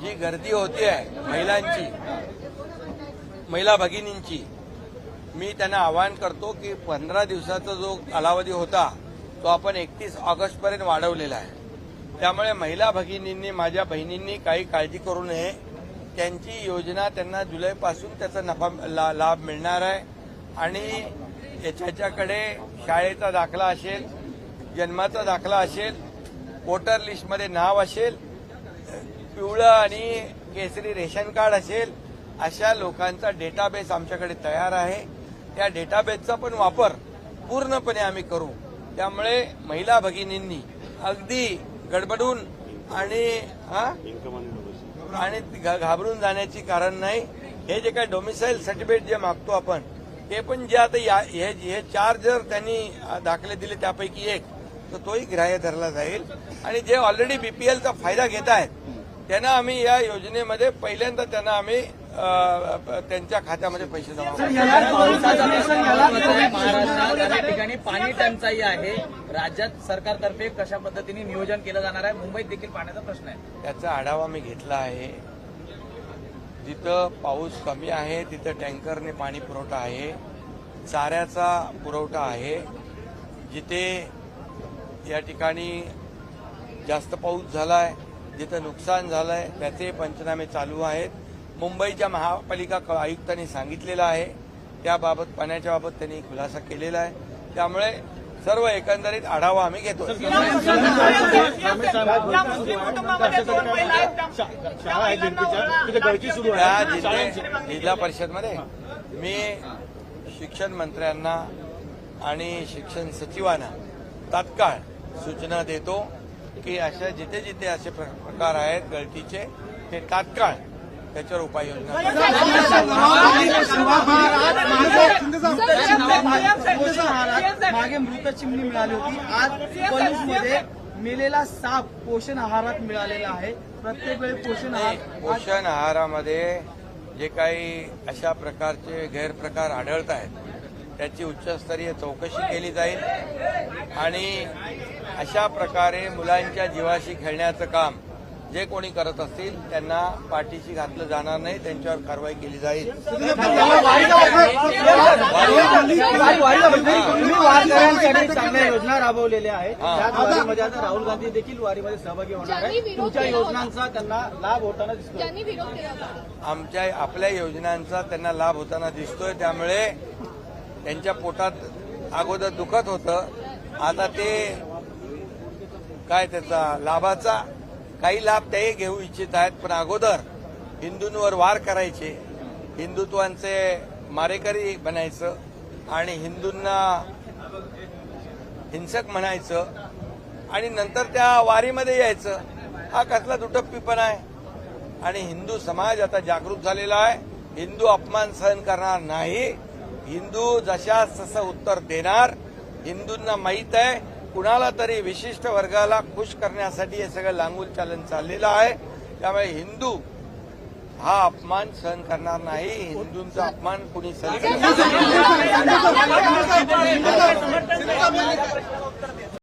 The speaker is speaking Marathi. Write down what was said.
जी गर्दी होती आहे महिलांची महिला भगिनींची मी त्यांना आवाहन करतो की पंधरा दिवसाचा जो कालावधी होता तो आपण एकतीस ऑगस्टपर्यंत वाढवलेला आहे. त्यामुळे महिला भगिनींनी माझ्या बहिणींनी काही काळजी करू नये. त्यांची योजना त्यांना जुलैपासून त्याचा नफा ला- लाभ मिळणार आहे. आणि त्याच्याकडे शाळेचा दाखला असेल जन्माचा दाखला असेल वोटर लिस्टमध्ये नाव असेल पिवळं आणि केसरी रेशन कार्ड असेल अशा लोकांचा डेटाबेस आमच्याकडे तयार आहे. त्या डेटाबेसचा पण वापर पूर्णपणे आम्ही करू. त्यामुळे महिला भगिनींनी अगदी गडबडून आणि हा? आणि घा- घाबरून जाण्याची कारण नाही. हे जे काही डोमिसाईल सर्टिफिकेट जे मागतो आपण ते पण जे आता या- हे हे चार जर त्यांनी दाखले दिले त्यापैकी एक तर तोही ग्राह्य धरला जाईल. आणि जे ऑलरेडी बीपीएलचा फायदा घेत आहेत त्यांना आम्ही या योजनेमध्ये पहिल्यांदा त्यांना आम्ही त्यांच्या खात्यामध्ये पैसे जमा ठिकाणी पाणी टंचाई आहे. राज्यात सरकारतर्फे कशा पद्धतीने नियोजन केलं जाणार आहे? मुंबईत देखील पाण्याचा प्रश्न आहे. त्याचा आढावा मी घेतला आहे. जिथं पाऊस कमी आहे तिथं टँकरने पाणी पुरवठा आहे. चाऱ्याचा पुरवठा आहे. जिथे या ठिकाणी जास्त पाऊस झालाय जिथं नुकसान झालंय त्याचे पंचनामे चालू आहेत मुंबईच्या महापालिका क- आयुक्तांनी सांगितलेलं आहे त्याबाबत पाण्याच्या बाबत त्यांनी खुलासा केलेला आहे त्यामुळे सर्व एकंदरीत आढावा आम्ही घेतो आहे आहे जिल्हा परिषदमध्ये मी शिक्षण मंत्र्यांना आणि शिक्षण सचिवांना तात्काळ सूचना देतो की अशा जिथे जिथे असे प्र- प्रकार आहेत गळतीचे ते तात्काळ त्याच्यावर उपाययोजना. मागे मृत चिमणी मिळाली होती. आज मध्ये मेलेला साप पोषण आहारात मिळालेला आहे. प्रत्येक वेळी पोषण नाही, आहार पोषण आहारामध्ये जे काही अशा प्रकारचे गैरप्रकार आढळत आहेत त्याची उच्चस्तरीय चौकशी केली जाईल. आणि अशा प्रकारे मुलांच्या जीवाशी खेळण्याचं काम जे कोणी करत असतील त्यांना पाठीशी घातलं जाणार नाही त्यांच्यावर कारवाई केली जाईल चांगल्या योजना राबवलेल्या आहेत. त्याच वारीमध्ये आता राहुल गांधी देखील वारीमध्ये सहभागी होणार आहे तुमच्या. योजनांचा त्यांना लाभ होताना दिसतो ज्यांनी विरोध केला होता आमच्या आपल्या योजनांचा त्यांना लाभ होताना दिसतोय त्यामुळे त्यांच्या पोटात अगोदर दुखत होतं आता ते काय त्याचा लाभाचा? काही लाभ तेही घेऊ इच्छित आहेत पण अगोदर हिंदूंवर वार करायचे. हिंदुत्वांचे मारेकरी बनायचं आणि हिंदूंना हिंसक म्हणायचं आणि नंतर त्या वारीमध्ये यायचं. हा कसला दुटप्पीपणा आहे. आणि हिंदू समाज आता जागृत झालेला आहे. हिंदू अपमान सहन करणार नाही. हिंदू जशास तसं उत्तर देणार. हिंदूंना माहीत आहे. कुणाला तरी विशिष्ट वर्गाला खुश करण्यासाठी हे सगळं लांगूल चालन चाललेलं आहे त्यामुळे हिंदू हा अपमान सहन करणार नाही हिंदूंचा अपमान कुणी सहन करणार नाही.